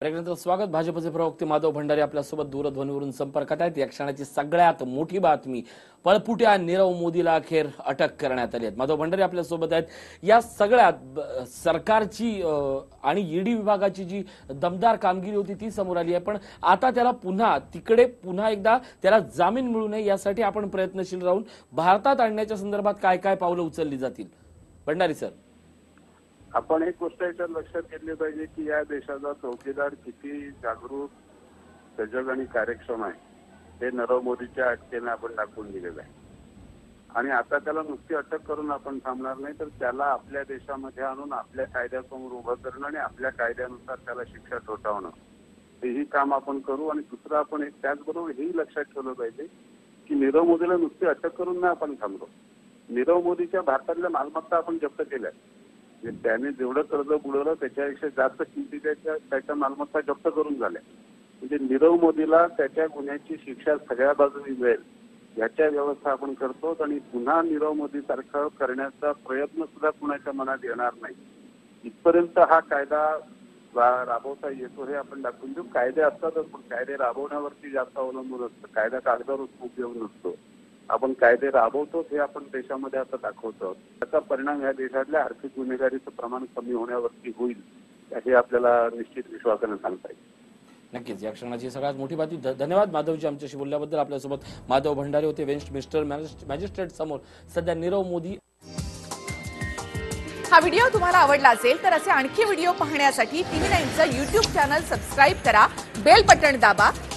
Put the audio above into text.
कार्यक्रमाचं स्वागत. भाजपचे प्रवक्ते माधव भंडारी आपल्यासोबत दूरध्वनीवरून संपर्कात आहेत. या क्षणाची सगळ्यात मोठी बातमी पळपुट्या नीरव मोदीला अखेर अटक करण्यात आली आहे. माधव भंडारी आपल्यासोबत आहेत. या सगळ्यात सरकारची आणि ईडी विभागाची जी दमदार कामगिरी होती ती समोर आली आहे. पण आता त्याला पुन्हा तिकडे पुन्हा एकदा त्याला जामीन मिळू नये यासाठी आपण प्रयत्नशील राहून भारतात आणण्याच्या संदर्भात काय काय पावलं उचलली जातील? भंडारी सर. आपण एक गोष्ट याच्यात लक्षात घेतली पाहिजे की या देशाचा चौकीदार किती जागरूक सजग आणि कार्यक्षम आहे. हे नरव मोदीच्या अटकेने आपण दाखवून दिलेलं आहे. आणि आता त्याला नुसती अटक करून आपण थांबणार नाही तर त्याला आपल्या देशामध्ये आणून आपल्या कायद्यासमोर उभं करणं आणि आपल्या कायद्यानुसार त्याला शिक्षा ठोठावणं. हेही काम आपण करू आणि दुसरं आपण एक त्याचबरोबर हेही लक्षात ठेवलं पाहिजे की नीरव मोदीला नुसती अटक करून नाही आपण थांबलो. नीरव मोदीच्या भारतातल्या मालमत्ता आपण जप्त केल्या. आहेत त्याने जेवढं कर्ज बुडवलं त्याच्यापेक्षा जास्त किमती त्या- त्याच्या मालमत्ता जप्त करून झाल्या. म्हणजे नीरव मोदीला त्याच्या गुन्ह्याची शिक्षा सगळ्या बाजूनी मिळेल याच्या व्यवस्था आपण करतो. आणि पुन्हा नीरव मोदी सारखं करण्याचा प्रयत्न सुद्धा कुणाच्या मनात येणार नाही. इथपर्यंत हा कायदा राबवता येतो हे आपण दाखवून देऊ. कायदे असतातच पण कायदे राबवण्यावरती जास्त अवलंबून असतं. कायदा कागदावर उपयोग नसतो. आपण कायदे राबवतो हे आपण देशामध्ये आता दाखवतो. त्याचा परिणाम या देशातल्या आर्थिक गुन्हेगारीचं प्रमाण कमी होण्यावरती होईल हे आपल्याला निश्चित विश्वासाने सांगता येईल. नक्कीच या क्षणाची सगळ्यात मोठी बातमी. धन्यवाद माधवजी आमच्याशी बोलल्याबद्दल. आपल्यासोबत माधव भंडारी होते वेस्ट मिस्टर मॅजिस्ट्रेट समोर. सध्या नीरव मोदी हा व्हिडिओ तुम्हाला आवडला असेल तर असे आणखी व्हिडिओ पाहण्यासाठी टीव्ही नाईनचं युट्यूब चॅनल सबस्क्राईब करा बेल बटण दाबा